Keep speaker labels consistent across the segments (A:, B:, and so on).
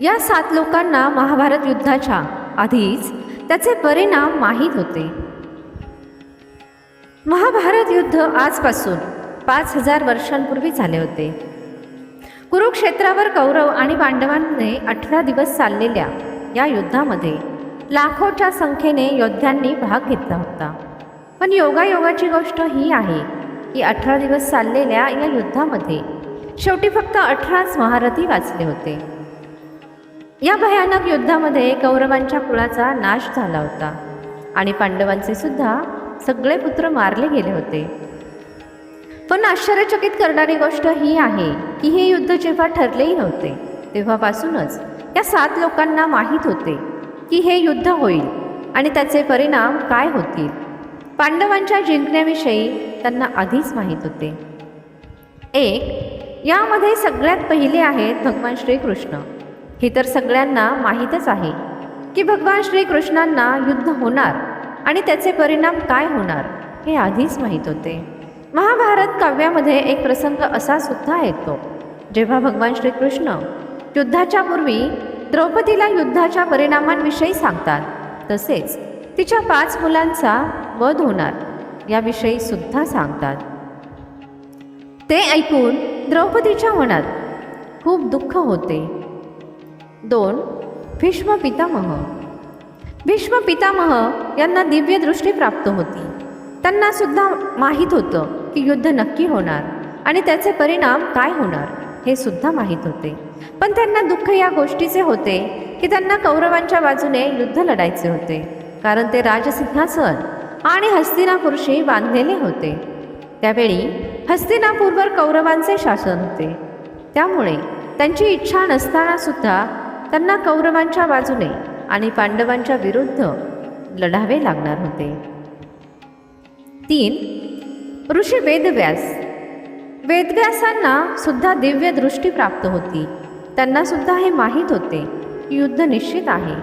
A: या सात लोकांना महाभारत युद्धाच्या आधीच त्याचे परिणाम माहीत होते. महाभारत युद्ध आजपासून पाच हजार वर्षांपूर्वी झाले होते. कुरुक्षेत्रावर कौरव आणि पांडवांनी अठरा दिवस चाललेल्या या युद्धामध्ये लाखोच्या संख्येने योद्ध्यांनी भाग घेतला होता. पण योगायोगाची गोष्ट ही आहे की अठरा दिवस चाललेल्या या युद्धामध्ये शेवटी फक्त अठराच महारथी वाचले होते. या भयानक युद्धामध्ये कौरवांच्या कुळाचा नाश झाला होता. आणि पांडवांचे सुद्धा सगळे पुत्र मारले गेले होते. पण आश्चर्यचकित करणारी गोष्ट ही आहे की हे युद्ध जेव्हा ठरलेही नव्हते तेव्हापासूनच या सात लोकांना माहीत होते की हे युद्ध होईल आणि त्याचे परिणाम काय होतील. पांडवांच्या जिंकण्याविषयी त्यांना आधीच माहीत होते. एक यामध्ये सगळ्यात पहिले आहेत भगवान श्रीकृष्ण. हे तर सगळ्यांना माहीतच आहे की भगवान श्रीकृष्णांना युद्ध होणार आणि त्याचे परिणाम काय होणार हे आधीच माहीत होते. महाभारत काव्यामध्ये एक प्रसंग असा सुद्धा येतो जेव्हा भगवान श्रीकृष्ण युद्धाच्या पूर्वी द्रौपदीला युद्धाच्या परिणामांविषयी सांगतात तसेच तिच्या पाच मुलांचा वध होणार याविषयी सुद्धा सांगतात. ते ऐकून द्रौपदीच्या मनात खूप दुःख होते. दोन भीष्म पितामह. भीष्म पितामह यांना दिव्य दृष्टी प्राप्त होती. त्यांना सुद्धा माहीत होतं की युद्ध नक्की होणार आणि त्याचे परिणाम काय होणार हे सुद्धा माहीत होते. पण त्यांना दुःख या गोष्टीचे होते की त्यांना कौरवांच्या बाजूने युद्ध लढायचे होते कारण ते राजसिंहासन आणि हस्तिनापूरशी बांधलेले होते. त्यावेळी हस्तिनापूरवर कौरवांचे शासन होते. त्यामुळे त्यांची इच्छा नसताना सुद्धा त्यांना कौरवांच्या बाजूने आणि पांडवांच्या विरुद्ध लढावे लागणार होते. तीन ऋषी वेदव्यास. वेदव्यासांना सुद्धा दिव्य दृष्टी प्राप्त होती. त्यांना सुद्धा हे माहीत होते. की युद्ध निश्चित आहे.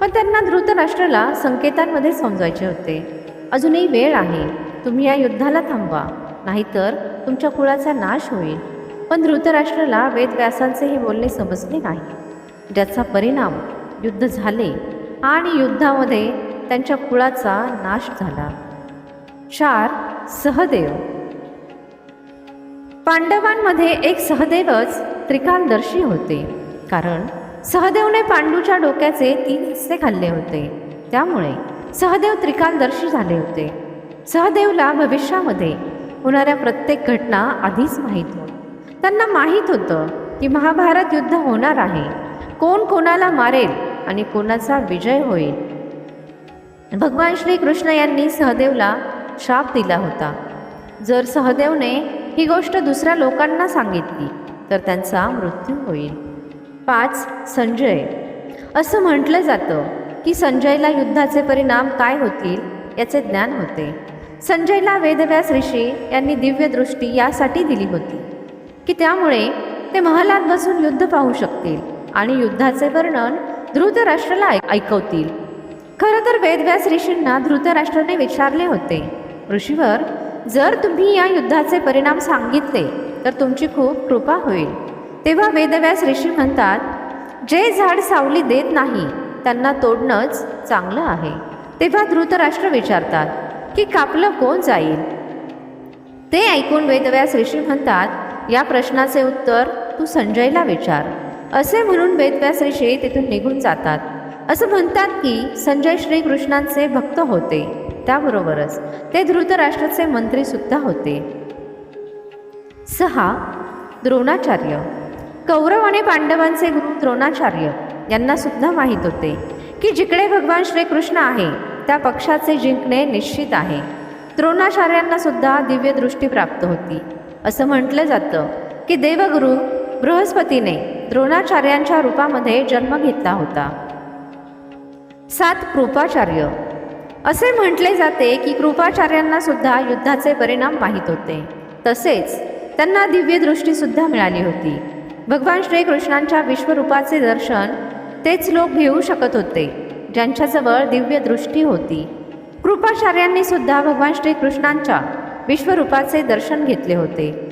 A: पण त्यांना धृतराष्ट्राला संकेतांमध्ये समजायचे होते. अजूनही वेळ आहे. तुम्ही या युद्धाला थांबवा. नाहीतर तुमच्या कुळाचा नाश होईल. पण धृतराष्ट्राला वेदव्यासांचे हे बोलणे समजले नाही. ज्याचा परिणाम युद्ध झाले आणि युद्धामध्ये त्यांच्या कुळाचा नाश झाला. चार सहदेव. पांडवांमध्ये एक सहदेवच त्रिकालदर्शी होते. कारण सहदेवने पांडूच्या डोक्याचे तीन हिस्से खाल्ले होते. त्यामुळे सहदेव त्रिकालदर्शी झाले होते. सहदेवला भविष्यामध्ये होणाऱ्या प्रत्येक घटना आधीच माहीत होत. त्यांना माहीत होतं की महाभारत युद्ध होणार आहे. कोण कोणाला मारेल आणि कोणाचा विजय होईल? भगवान श्रीकृष्ण यांनी सहदेवला शाप दिला होता. जर सहदेवने ही गोष्ट दुसऱ्या लोकांना सांगितली तर त्यांचा मृत्यू होईल. पाच संजय. असं म्हटलं जातं की संजयला युद्धाचे परिणाम काय होतील याचे ज्ञान होते. संजयला वेदव्यास ऋषी यांनी दिव्यदृष्टी यासाठी दिली होती की त्यामुळे ते महालात बसून युद्ध पाहू शकतील. आणि युद्धाचे वर्णन धृतराष्ट्राला ऐक ऐकवतील. खरं तर वेदव्यास ऋषींना धृतराष्ट्राने विचारले होते ऋषीवर जर तुम्ही या युद्धाचे परिणाम सांगितले तर तुमची खूप कृपा होईल. तेव्हा वेदव्यास ऋषी म्हणतात जे झाड सावली देत नाही त्यांना तोडणंच चांगलं आहे. तेव्हा धृतराष्ट्र विचारतात की कापलं कोण जाईल? ते ऐकून वेदव्यास ऋषी म्हणतात या प्रश्नाचे उत्तर तू संजयला विचार. असे म्हणून वेदव्यास ऋषी तिथून निघून जातात. असं म्हणतात की संजय श्रीकृष्णांचे भक्त होते. त्याबरोबरच ते धृतराष्ट्राचे मंत्री सुद्धा होते. सहा द्रोणाचार्य. कौरव आणि पांडवांचे गुरु द्रोणाचार्य. यांना सुद्धा माहीत होते की जिकडे भगवान श्रीकृष्ण आहे त्या पक्षाचे जिंकणे निश्चित आहे. द्रोणाचार्यांना सुद्धा दिव्य दृष्टी प्राप्त होती. असं म्हटलं जातं की देवगुरु बृहस्पतीने द्रोणाचार्यांच्या रूपामध्ये जन्म घेतला होता. सात कृपाचार्य. असे म्हटले जाते की कृपाचार्यांना सुद्धा युद्धाचे परिणाम माहीत होते. तसेच त्यांना दिव्य दृष्टीसुद्धा मिळाली होती. भगवान श्रीकृष्णांच्या विश्वरूपाचे दर्शन तेच लोक घेऊ शकत होते ज्यांच्याजवळ दिव्य दृष्टी होती. कृपाचार्यांनी सुद्धा भगवान श्रीकृष्णांच्या विश्वरूपाचे दर्शन घेतले होते.